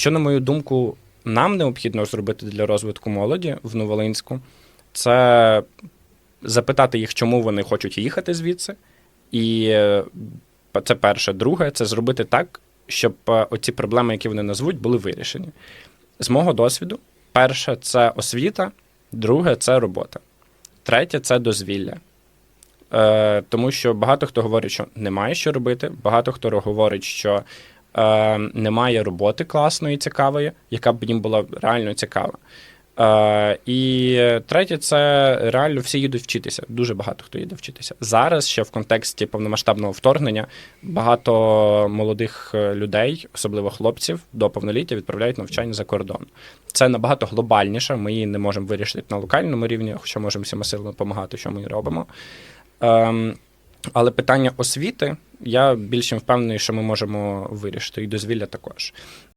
Що, на мою думку, нам необхідно зробити для розвитку молоді в Новолинську, це запитати їх, чому вони хочуть їхати звідси. І е, це перше. Друге, це зробити так, щоб е, оці проблеми, які вони назвуть, були вирішені. З мого досвіду, перше це освіта, друге це робота, третє це дозвілля. Е, тому що багато хто говорить, що немає що робити, багато хто говорить, що е, немає роботи класної, цікавої, яка б їм була реально цікава. Е, і третє, це реально всі їдуть вчитися. Дуже багато хто їде вчитися. Зараз ще в контексті повномасштабного вторгнення багато молодих е, людей, особливо хлопців, до повноліття відправляють навчання за кордон. Це набагато глобальніше. Ми її не можемо вирішити на локальному рівні, хоча можемо всіма силами допомагати, що ми робимо. Ем, але питання освіти я більш впевнений, що ми можемо вирішити, і дозвілля також.